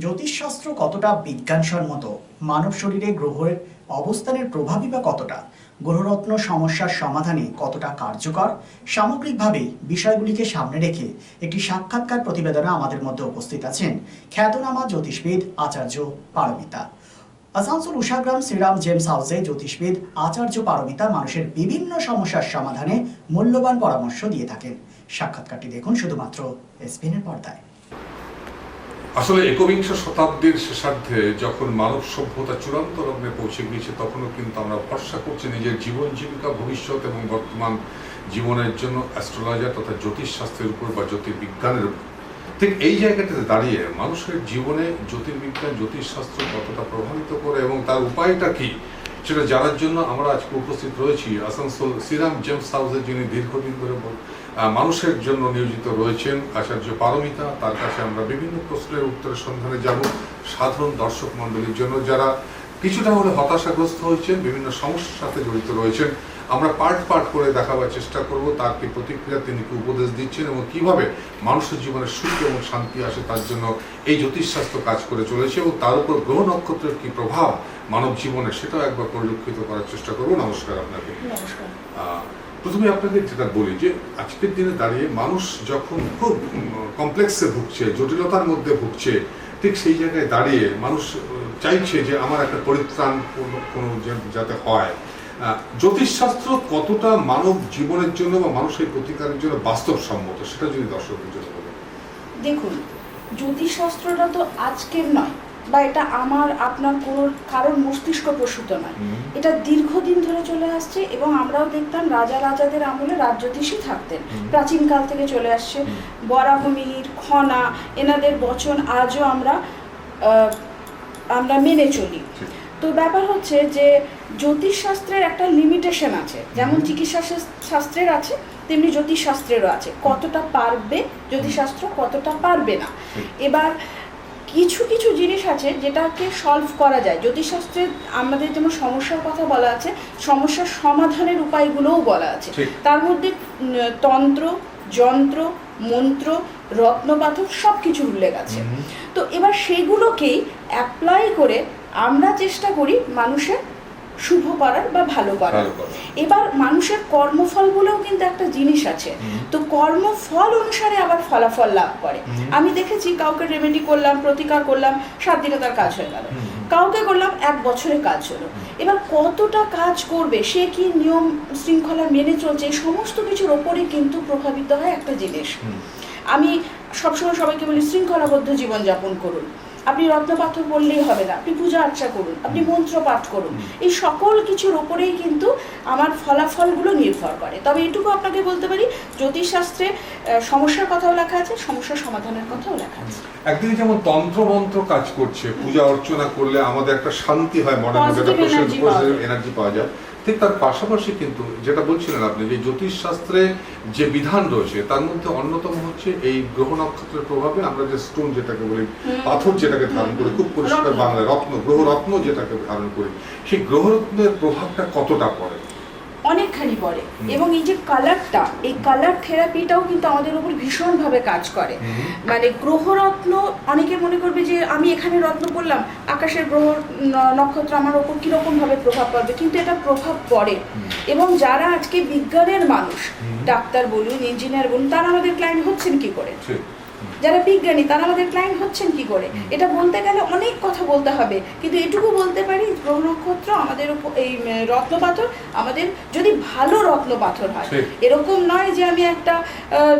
জ্যোতিষশাস্ত্র কতটা বিজ্ঞানসম্মত? মানব শরীরে গ্রহের অবস্থানের প্রভাবই বা কতটা? গ্রহরত্ন সমস্যার সমাধানে কতটা কার্যকর? সামগ্রিকভাবে বিষয়গুলিকে সামনে রেখে একটি সাক্ষাৎকার প্রতিবেদনে আমাদের মধ্যে উপস্থিত আছেন খ্যাতনামা জ্যোতিষবিদ আচার্য পারমিতা। আসানসোল উষাগ্রাম শ্রীরাম জেমস হাউসে জ্যোতিষবিদ আচার্য পারমিতা মানুষের বিভিন্ন সমস্যার সমাধানে মূল্যবান পরামর্শ দিয়ে থাকেন। সাক্ষাৎকারটি দেখুন শুধুমাত্র এসপিএনের পর্দায়। আসলে একবিংশ শতাব্দীর শেষার্ধে যখন মানব সভ্যতা চূড়ান্ত লগ্নে পৌঁছে গিয়েছে, তখনও কিন্তু আমরা ভরসা করছি নিজের জীবন, জীবিকা, ভবিষ্যৎ এবং বর্তমান জীবনের জন্য অ্যাস্ট্রোলজার তথা জ্যোতিষশাস্ত্রের উপর বা জ্যোতির্বিজ্ঞানের উপর। ঠিক এই জায়গাটাতে দাঁড়িয়ে মানুষের জীবনে জ্যোতির্বিজ্ঞান, জ্যোতিষশাস্ত্র কতটা প্রভাবিত করে এবং তার উপায়টা কি? সেটা জানার জন্য আমরা আজকে উপস্থিত রয়েছি। আসানসোল শ্রীরাম জেমস হাউসে যিনি দীর্ঘদিন ধরে মানুষের জন্য নিয়োজিত রয়েছেন আচার্য পারমিতা, তার কাছে আমরা বিভিন্ন প্রশ্নের উত্তরের সন্ধানে যাব সাধারণ দর্শক মণ্ডলীর জন্য। যারা কিছুটা হলে হতাশাগ্রস্ত হয়েছেন, বিভিন্ন সমস্যার সাথে জড়িত রয়েছেন আমরা পার্ট পার্ট করে দেখাবার চেষ্টা করব তার কি প্রতিক্রিয়া তিনি কি উপদেশ দিচ্ছেন এবং কীভাবে মানুষের জীবনে সুখ এবং শান্তি আসে তার জন্য এই জ্যোতিষশাস্ত্র কাজ করে চলেছে এবং তার উপর গ্রহ নক্ষত্রের কি প্রভাব মানব জীবনে সেটাও একবার পরিলক্ষিত করার চেষ্টা করব। নমস্কার আপনাকে। প্রথমে আপনাকে যেটা বলি যে আজকের দিনে দাঁড়িয়ে মানুষ যখন খুব কমপ্লেক্সে ভুগছে জটিলতার মধ্যে ভুগছে ঠিক সেই জায়গায় দাঁড়িয়ে মানুষ চাইছে যে আমার একটা পরিত্রাণ কোনো- কোনো যাতে হয়। জ্যোতিষশাস্ত্র কতটা মানব জীবনের জন্য বা মানুষের প্রতিকারের জন্য বাস্তবসম্মত সেটা যদি দর্শকদের জন্য বলেন। দেখুন জ্যোতিষশাস্ত্রটা তো আজকের নয় বা এটা আমার আপনার কোনো কারোর মস্তিষ্ক প্রসূত নয়। এটা দীর্ঘদিন ধরে চলে আসছে এবং আমরাও দেখতাম রাজা রাজাদের আমলে রাজ্যোতিষী থাকতেন। প্রাচীনকাল থেকে চলে আসছে। হুম। বরাহমিহির খনা এনাদের বচন আজও আমরা আহ, আমরা মেনে চলি। তো ব্যাপার হচ্ছে যে জ্যোতিষশাস্ত্রের একটা লিমিটেশন আছে। যেমন চিকিৎসা শাস্ত্রের আছে তেমনি জ্যোতিষশাস্ত্রেরও আছে। কতটা পারবে জ্যোতিষশাস্ত্র কতটা পারবে না। এবার কিছু কিছু জিনিস আছে যেটাকে সলভ করা যায়। জ্যোতিষশাস্ত্রে আমাদের যেমন সমস্যার কথা বলা আছে সমস্যার সমাধানের উপায়গুলোও বলা আছে। তার মধ্যে তন্ত্র যন্ত্র মন্ত্র রত্নপাথর সব কিছু উল্লেখ আছে। তো এবার সেগুলোকেই অ্যাপ্লাই করে আমরা চেষ্টা করি মানুষের শুভ করার বা ভালো করার। এবার মানুষের কর্মফলগুলোও কিন্তু একটা জিনিস আছে। তো কর্মফল অনুসারে আবার ফলাফল লাভ করে। আমি দেখেছি কাউকে রেমেডি করলাম প্রতিকার করলাম সাত দিনে তার কাজ হয়ে গেল। কাউকে করলাম এক বছরে কাজ হলো। এবার কতটা কাজ করবে সে কি নিয়ম শৃঙ্খলা মেনে চলছে সমস্ত কিছুর ওপরে কিন্তু প্রভাবিত হয় একটা জিনিস। আমি সবসময় সবাইকে বলি শৃঙ্খলাবদ্ধ জীবনযাপন করুন। আপনি রত্নপাথর বললেই হবে না আপনি পূজা আর্চা করুন আপনি মন্ত্র পাঠ করুন। এই সকল কিছুর ওপরেই কিন্তু আমার ফলাফলগুলো নির্ভর করে। তবে এটুকু আপনাকে বলতে পারি জ্যোতিষশাস্ত্রে সমস্যার কথাও লেখা আছে সমস্যার সমাধানের কথাও লেখা আছে। একদিকে যেমন তন্ত্রমন্ত্র কাজ করছে পূজা অর্চনা করলে আমাদের একটা শান্তি হয়। এনার্জি পাওয়া যায়। ঠিক তার পাশাপাশি কিন্তু যেটা বলছিলেন আপনি যে জ্যোতিষ শাস্ত্রে যে বিধান রয়েছে তার মধ্যে অন্যতম হচ্ছে এই গ্রহ নক্ষত্রের প্রভাবে আমরা যে স্টোন যেটাকে বলি। পাথর যেটাকে ধারণ করি খুব পরিষ্কার। বাংলায় রত্ন গ্রহ রত্ন যেটাকে ধারণ করি সেই গ্রহরত্নের প্রভাবটা কতটা পড়ে? অনেকখানি পড়ে। এবং এই যে কালারটা এই কালার থেরাপিটাও কিন্তু আমাদের উপর ভীষণভাবে কাজ করে। মানে গ্রহরত্ন অনেকে মনে করবে যে আমি এখানে রত্ন করলাম আকাশের গ্রহ নক্ষত্র আমার ওপর কীরকম ভাবে প্রভাব পড়বে? কিন্তু এটা প্রভাব পড়ে। এবং যারা আজকে বিজ্ঞানের মানুষ ডাক্তার বলুন ইঞ্জিনিয়ার বলুন তারা আমাদের ক্লায়েন্ট হচ্ছেন কি করে? যারা বিজ্ঞানী তারা আমাদের ক্লায়েন্ট হচ্ছেন কি করে? এটা বলতে গেলে অনেক কথা বলতে হবে। কিন্তু এটুকু বলতে পারি গ্রহ নক্ষত্র আমাদের এই উম, রত্নপাথর আমাদের যদি ভালো রত্নপাথর হয় এরকম নয় যে আমি একটা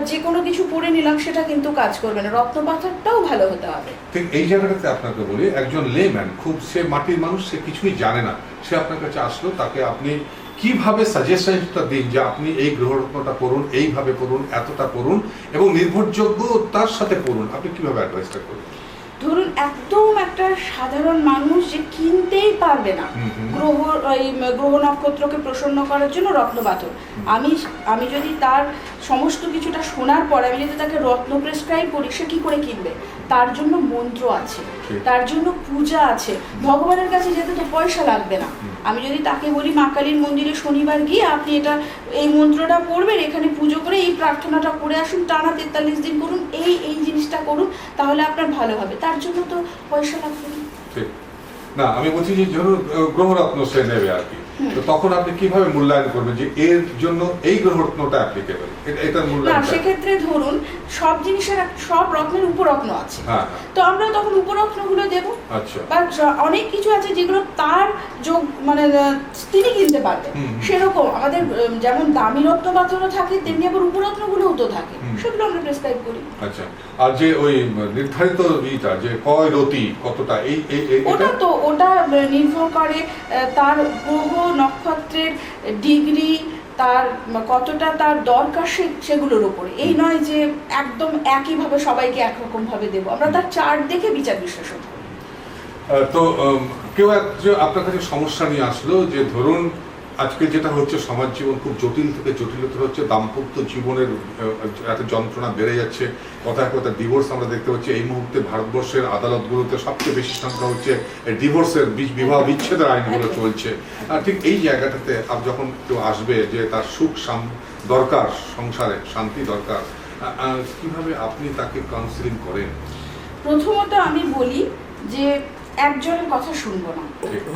যে কোনো কিছু পড়ে নিলাম সেটা কিন্তু কাজ করবে না। রত্ন পাথরটাও ভালো হতে হবে। ঠিক এই জায়গাটাতে আপনাকে বলি একজন লেম্যান খুব সে মাটির মানুষ সে কিছুই জানে না। সে আপনার কাছে আসলো তাকে আপনি কীভাবে সাজেশনটা দিন যে আপনি এই গ্রহরত্নটা করুন এইভাবে করুন এতটা করুন এবং নির্ভরযোগ্য তার সাথে করুন আপনি কীভাবে অ্যাডভাইসটা করুন ধরুন একদম একটা সাধারণ মানুষ যে কিনতেই পারবে না। গ্রহ এই গ্রহ নক্ষত্রকে প্রসন্ন করার জন্য রত্নপাথর আমি আমি যদি তার সমস্ত কিছুটা শোনার পর আমি যদি তাকে রত্ন প্রেসক্রাইব করি সে কি করে কিনবে? তার জন্য মন্ত্র আছে তার জন্য পূজা আছে। ভগবানের কাছে যেতে তো পয়সা লাগবে না। আমি যদি তাকে বলি, মা কালীর মন্দিরে শনিবার গিয়ে আপনি এটা, এই মন্ত্রটা পড়বেন, এখানে পুজো করে এই প্রার্থনাটা করে আসুন, টানা তেতাল্লিশ দিন করুন, এই এই জিনিসটা করুন, তাহলে আপনার ভালো হবে। তার জন্য তো পয়সা লাগবে না। আমি বলছি যে ধরুন গ্রহরত্ন সে নেবে আর কি। তো তখন আপনি কীভাবে মূল্যায়ন করবেন যে এর জন্য এই গ্রহরত্নটা অ্যাপ্লিকেবল এটার না মূল্যায়ন সেক্ষেত্রে ধরুন সব জিনিসের সব রত্নের উপরত্ন আছে। হ্যাঁ তো আমরা তখন উপরত্নগুলো দেবো। আচ্ছা। বা অনেক কিছু আছে যেগুলো তার যোগ মানে তিনি কিনতে পারবেন। সেরকম আমাদের যেমন দামি রত্ন পাথরও থাকে তেমনি আবার উপরত্নগুলোও তো থাকে। সেগুলো আমরা প্রেসক্রাইব করি। আচ্ছা। আর যে ওই নির্ধারিত ইটা যে কয় রতি কতটা এই ওটা তো ওটা নির্ভর করে তার গ্রহ নক্ষত্রের ডিগ্রি, তার কতটা তার দরকার সে- সেগুলোর ওপরে এই নয় যে একদম একইভাবে সবাইকে একরকমভাবে দেবো। আমরা তার চার্ট দেখে বিচার বিশ্লেষণ করি। তো কেউ আপনার কাছে সমস্যা নিয়ে আসলো যে ধরুন আজকে যেটা হচ্ছে সমাজ জীবন খুব জটিল থেকে জটিলতর হচ্ছে দাম্পত্য জীবনের একটা যন্ত্রণা বেড়ে যাচ্ছে কথায় কথা ডিভোর্স আমরা দেখতে পাচ্ছি। এই মুহূর্তে ভারতবর্ষের আদালতগুলোতে সবচেয়ে বেশি সংখ্যা হচ্ছে ডিভোর্সের বিবাহ বিচ্ছেদের আইনগুলো চলছে। আর ঠিক এই জায়গাটাতে আপ যখন কেউ আসবে যে তার সুখ দরকার সংসারে শান্তি দরকার কীভাবে আপনি তাকে কাউন্সিলিং করেন? প্রথমত আমি বলি যে একজনের কথা শুনব না।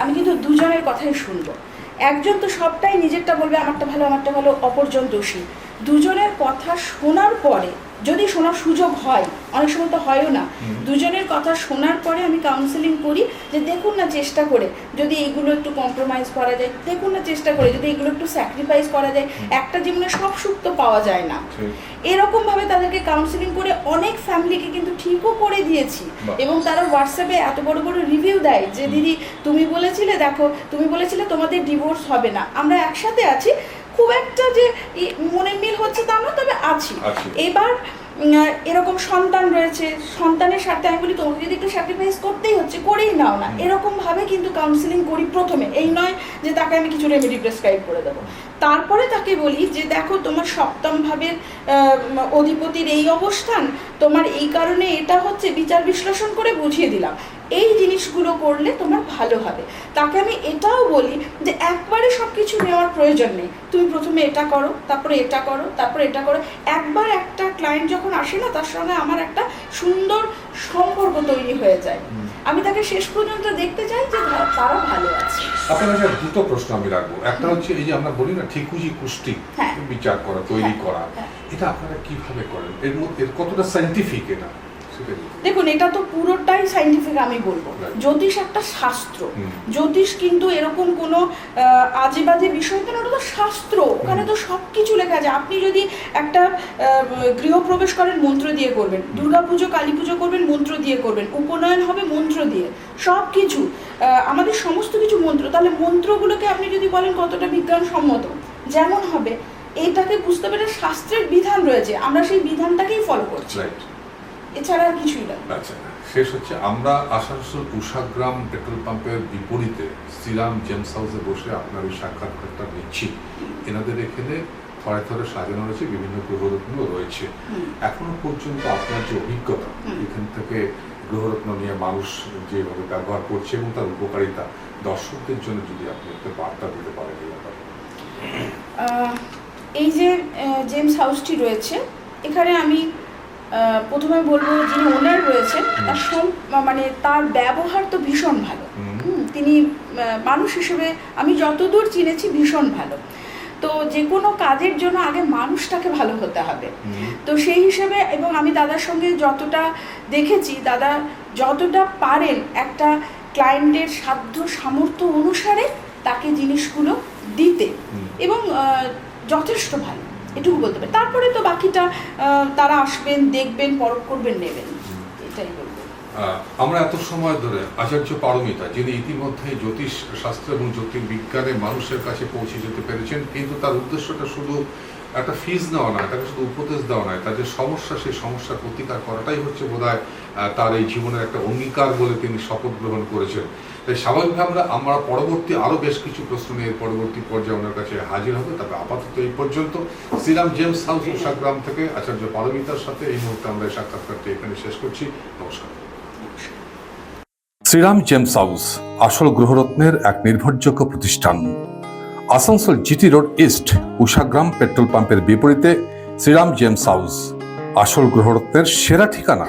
আমি কিন্তু দুজনের কথাই শুনব। একজন তো সবটাই নিজেরটা বলবে আমারটা ভালো আমারটা ভালো অপরজন দোষী। দুজনের কথা শোনার পরে যদি শোনার সুযোগ হয় অনেক সময় তো হয়ও না দুজনের কথা শোনার পরে আমি কাউন্সেলিং করি যে দেখুন না চেষ্টা করে যদি এগুলো একটু কম্প্রোমাইজ করা যায় দেখুন না চেষ্টা করে যদি এগুলো একটু স্যাক্রিফাইস করা যায় একটা জীবনে সব সুখ তো পাওয়া যায় না। এরকমভাবে তাদেরকে কাউন্সেলিং করে অনেক ফ্যামিলিকে কিন্তু ঠিকও করে দিয়েছি এবং তারা হোয়াটসঅ্যাপে এত বড় বড় রিভিউ দেয় যে দিদি তুমি বলেছিলে দেখো তুমি বলেছিলে তোমাদের ডিভোর্স হবে না। আমরা একসাথে আছি খুব একটা যে মনের মিল হচ্ছে তা না তবে আছি। এবার এরকম সন্তান রয়েছে সন্তানের স্বার্থে আমি বলি তোমাকে যদি একটু স্যাক্রিফাইস করতেই হচ্ছে করেই নাও না। হুম। এরকম ভাবে কিন্তু কাউন্সিলিং করি প্রথমে। এই নয় যে তাকে আমি কিছু রেমেডি প্রেসক্রাইব করে দেবো। তারপরে তাকে বলি যে দেখো তোমার সপ্তম ভাবের অধিপতির এই অবস্থান তোমার এই কারণে এটা হচ্ছে বিচার বিশ্লেষণ করে বুঝিয়ে দিলাম। এই জিনিসগুলো করলে তোমার ভালো হবে। তাকে আমি এটাও বলি যে একবারে সব কিছু নেওয়ার প্রয়োজন নেই। তুমি প্রথমে এটা করো তারপরে এটা করো তারপরে এটা করো। একবার একটা ক্লায়েন্ট যখন আসে না তার সঙ্গে আমার একটা সুন্দর সম্পর্ক তৈরি হয়ে যায়। আমি তাকে শেষ পর্যন্ত দেখতে চাই যে তারা ভালো আছে। আপনার কাছে দুটো প্রশ্ন আমি রাখব। একটা হচ্ছে এই যে আমরা বলি না ঠিকুজি কুষ্টি হ্যাঁ। বিচার করা তৈরি হ্যাঁ, করা। হ্যাঁ। এটা আপনারা কীভাবে করেন? এর মধ্যে কতটা সাইন্টিফিক এটা? দেখুন এটা তো পুরোটাই সাইন্টিফিক আমি বলব। জ্যোতিষ একটা শাস্ত্র। জ্যোতিষ কিন্তু এরকম কোনো আজে বাজে বিষয় তো না ওটা তো শাস্ত্র। ওখানে তো সব কিছু লেখা আছে। আপনি যদি একটা গৃহপ্রবেশ করেন মন্ত্র দিয়ে করবেন। দুর্গাপুজো কালী পুজো করবেন মন্ত্র দিয়ে করবেন। উপনয়ন হবে মন্ত্র দিয়ে। সব কিছু আমাদের সমস্ত কিছু মন্ত্র। তাহলে মন্ত্রগুলোকে আপনি যদি বলেন কতটা বিজ্ঞানসম্মত যেমন হবে এইটাকে বুঝতে পেরে শাস্ত্রের বিধান রয়েছে। আমরা সেই বিধানটাকেই ফলো করছি. এছাড়া আর কিছুই না। আচ্ছা শেষ হচ্ছে আমরা আসানসোল উষাগ্রাম পেট্রোল পাম্পের বিপরীতে শ্রীরাম জেমস হাউসে বসে আপনার ওই সাক্ষাৎকারটা নিচ্ছি। এনাদের এখানে থরে থরে সাজানো রয়েছে বিভিন্ন গ্রহরত্ন রয়েছে। এখনও পর্যন্ত আপনার যে অভিজ্ঞতা এখান থেকে গ্রহরত্ন নিয়ে মানুষ যেভাবে ব্যবহার করছে এবং তার উপকারিতা দর্শকদের জন্য যদি আপনি একটা বার্তা দিতে পারেন এই ব্যাপারে। এই যে জেমস হাউসটি রয়েছে এখানে আমি প্রথমে বলব যিনি ওনার রয়েছেন তার মানে তার ব্যবহার তো ভীষণ ভালো। তিনি মানুষ হিসেবে আমি যতদূর চিনেছি ভীষণ ভালো। তো যে কোনো কাজের জন্য আগে মানুষটাকে ভালো হতে হবে। তো সেই হিসেবে এবং আমি দাদার সঙ্গে যতটা দেখেছি দাদা যতটা পারেন একটা ক্লায়েন্টের সাধ্য সামর্থ্য অনুসারে তাকে জিনিসগুলো দিতে। এবং যথেষ্ট ভালো। এটুকু বলতে পারি। তারপরে তো বাকিটা তারা আসবেন দেখবেন পরখ করবেন নেবেন। এটাই বলব। আমরা এত সময় ধরে আচার্য পারমিতা যিনি ইতিমধ্যে জ্যোতিষ শাস্ত্র এবং জ্যোতির্বিজ্ঞানে মানুষের কাছে পৌঁছে যেতে পেরেছেন কিন্তু তার উদ্দেশ্যটা শুধু একটা ফিজ নেওয়া নয় তাকে শুধু উপদেশ দেওয়া নয় তার যে সমস্যা সেই সমস্যার প্রতিকার করাটাই হচ্ছে আহ, তার এই জীবনের একটা অঙ্গীকার বলে তিনি শপথ গ্রহণ করেছেন। তাই স্বাভাবিকভাবে আমরা পরবর্তী আরও বেশ কিছু প্রশ্ন নিয়ে পরবর্তী পর্যায়ে ওনার কাছে হাজির হবে। তবে আপাতত এই পর্যন্ত। শ্রীরাম জেমস হাউস উষাগ্রাম থেকে আচার্য পারমিতার সাথে এই মুহূর্তে আমরা এই সাক্ষাৎকারটি এখানে শেষ করছি। নমস্কার। শ্রীরাম জেমস হাউস আসল গ্রহরত্নের এক নির্ভরযোগ্য প্রতিষ্ঠান। Asansol GT road east, Ushagram petrol পাম্পের বিপরীতে শ্রীরাম জেমস হাউস আসল গ্রহরত্নের সেরা ঠিকানা।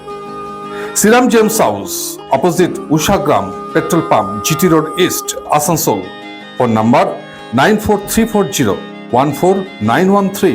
Shriram gems house, opposite Ushagram petrol pump, GT road east, Asansol. Phone number nine four three four zero, one four nine one three.